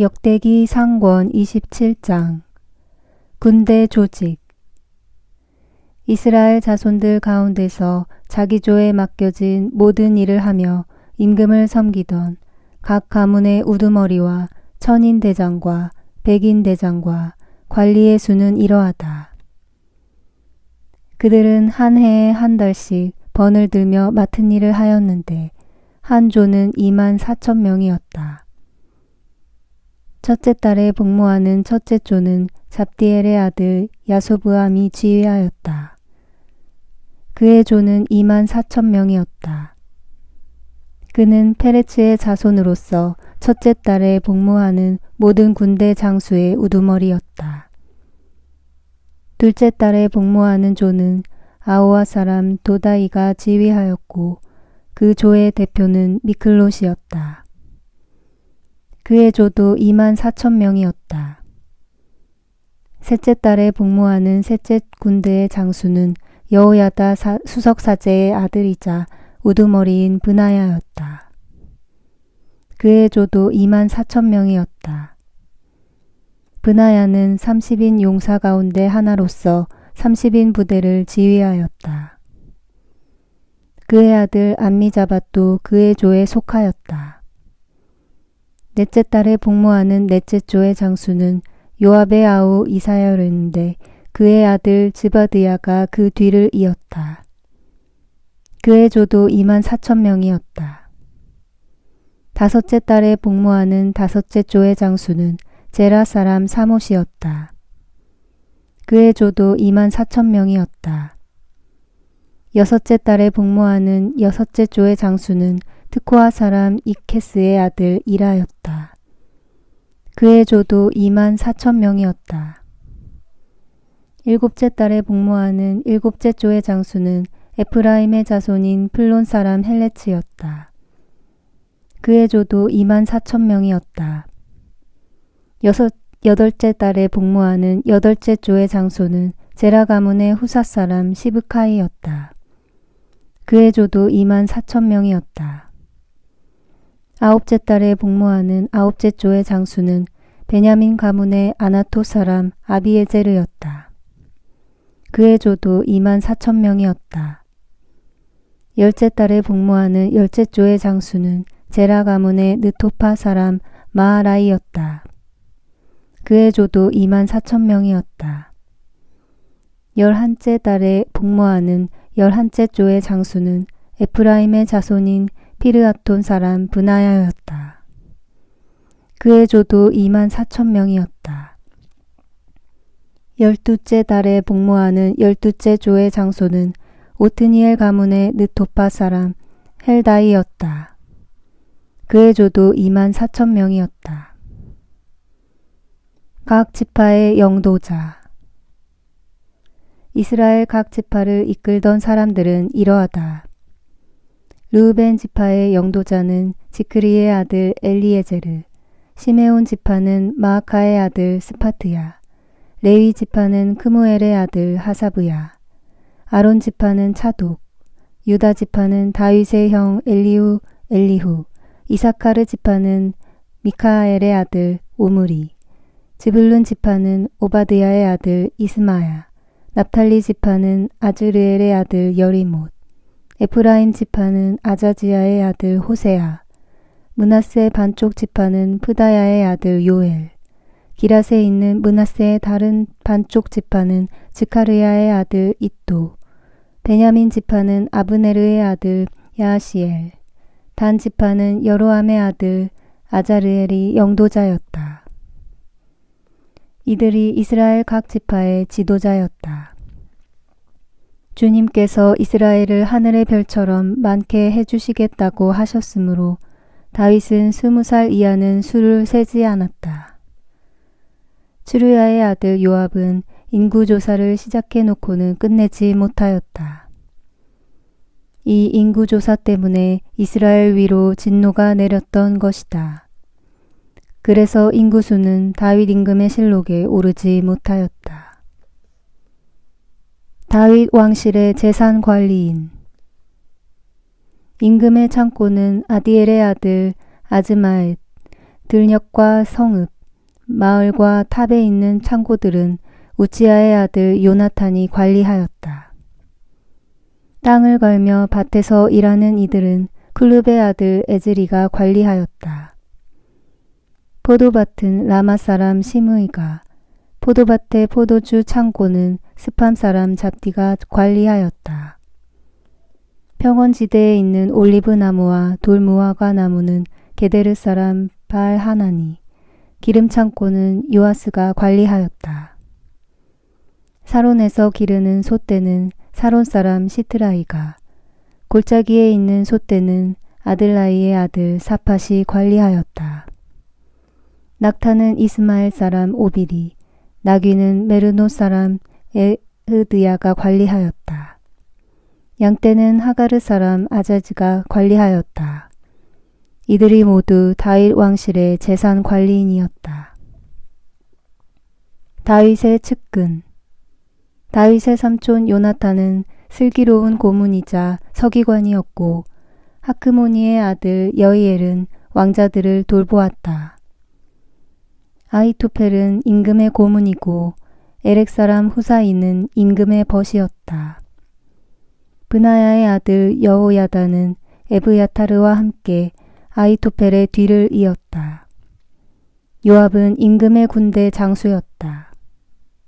역대기 상권 27장 군대 조직 이스라엘 자손들 가운데서 자기 조에 맡겨진 모든 일을 하며 임금을 섬기던 각 가문의 우두머리와 천인 대장과 백인 대장과 관리의 수는 이러하다. 그들은 한 해에 한 달씩 번을 들며 맡은 일을 하였는데 한 조는 2만 4천 명이었다. 첫째 달에 복무하는 첫째 조는 잡디엘의 아들 야소브암이 지휘하였다. 그의 조는 2만 4천 명이었다. 그는 페레츠의 자손으로서 첫째 달에 복무하는 모든 군대 장수의 우두머리였다. 둘째 달에 복무하는 조는 아오아 사람 도다이가 지휘하였고 그 조의 대표는 미클롯이었다. 그의 조도 2만 4천 명이었다. 셋째 달에 복무하는 셋째 군대의 장수는 여호야다 수석 사제의 아들이자 우두머리인 브나야였다. 그의 조도 2만 4천 명이었다. 브나야는 30인 용사 가운데 하나로서 30인 부대를 지휘하였다. 그의 아들 안미자밭도 그의 조에 속하였다. 넷째 딸에 복무하는 넷째 조의 장수는 요압의 아우 이사야였는데 그의 아들 즈바드야가 그 뒤를 이었다. 그의 조도 2만 4천 명이었다. 다섯째 딸에 복무하는 다섯째 조의 장수는 제라 사람 사못이었다. 그의 조도 2만 4천 명이었다. 여섯째 딸에 복무하는 여섯째 조의 장수는 트코아 사람 이케스의 아들 이라였다. 그의 조도 2만 4천 명이었다. 일곱째 딸에 복무하는 일곱째 조의 장수는 에프라임의 자손인 플론 사람 헬레츠였다. 그의 조도 2만 4천 명이었다. 여섯, 여덟째 딸에 복무하는 여덟째 조의 장소는 제라 가문의 후사 사람 시브카이였다. 그의 조도 2만 4천 명이었다. 아홉째 딸에 복무하는 아홉째 조의 장수는 베냐민 가문의 아나토 사람 아비에제르였다. 그의 조도 2만 4천 명이었다. 열째 딸에 복무하는 열째 조의 장수는 제라 가문의 느토파 사람 마하라이였다. 그의 조도 2만 4천 명이었다. 열한째 달에 복무하는 열한째 조의 장수는 에프라임의 자손인 피르아톤 사람 브나야였다. 그의 조도 2만 4천 명이었다. 열두째 달에 복무하는 열두째 조의 장소는 오트니엘 가문의 느토파 사람 헬다이였다. 그의 조도 2만 4천 명이었다. 각 지파의 영도자 이스라엘 각 지파를 이끌던 사람들은 이러하다. 르우벤 지파의 영도자는 지크리의 아들 엘리에제르, 시메온 지파는 마아카의 아들 스파트야, 레위 지파는 크무엘의 아들 하사브야, 아론 지파는 차독, 유다 지파는 다윗의 형 엘리우 엘리후, 이사카르 지파는 미카엘의 아들 오므리, 지블룬 지파는 오바드야의 아들 이스마야, 납탈리 지파는 아즈르엘의 아들 여리못, 에프라임 지파는 아자지야의 아들 호세아, 문하세 반쪽 지파는 프다야의 아들 요엘, 기라세 있는 문하세의 다른 반쪽 지파는 지카르야의 아들 이또, 베냐민 지파는 아브네르의 아들 야시엘, 단 지파는 여로함의 아들 아자르엘이 영도자였다. 이들이 이스라엘 각 지파의 지도자였다. 주님께서 이스라엘을 하늘의 별처럼 많게 해주시겠다고 하셨으므로 다윗은 스무 살 이하는 수를 세지 않았다. 츠루야의 아들 요압은 인구 조사를 시작해 놓고는 끝내지 못하였다. 이 인구 조사 때문에 이스라엘 위로 진노가 내렸던 것이다. 그래서 인구수는 다윗 임금의 실록에 오르지 못하였다. 다윗 왕실의 재산 관리인 임금의 창고는 아디엘의 아들 아즈마엣, 들녘과 성읍, 마을과 탑에 있는 창고들은 우치아의 아들 요나탄이 관리하였다. 땅을 걸며 밭에서 일하는 이들은 클룹의 아들 에즈리가 관리하였다. 포도밭은 라마 사람 시므이가, 포도밭의 포도주 창고는 스팜 사람 잡디가 관리하였다. 평원지대에 있는 올리브 나무와 돌무화과 나무는 게데르 사람 발 하나니, 기름 창고는 요아스가 관리하였다. 사론에서 기르는 소떼는 사론 사람 시트라이가, 골짜기에 있는 소떼는 아들라이의 아들 사팟이 관리하였다. 낙타는 이스마엘 사람 오빌이, 나귀는 메르노 사람 에흐드야가 관리하였다. 양떼는 하가르 사람 아자즈가 관리하였다. 이들이 모두 다윗 왕실의 재산 관리인이었다. 다윗의 측근 다윗의 삼촌 요나탄은 슬기로운 고문이자 서기관이었고 하크모니의 아들 여이엘은 왕자들을 돌보았다. 아이토펠은 임금의 고문이고 에렉 사람 후사이는 임금의 벗이었다. 브나야의 아들 여호야다는 에브야타르와 함께 아이토펠의 뒤를 이었다. 요압은 임금의 군대 장수였다.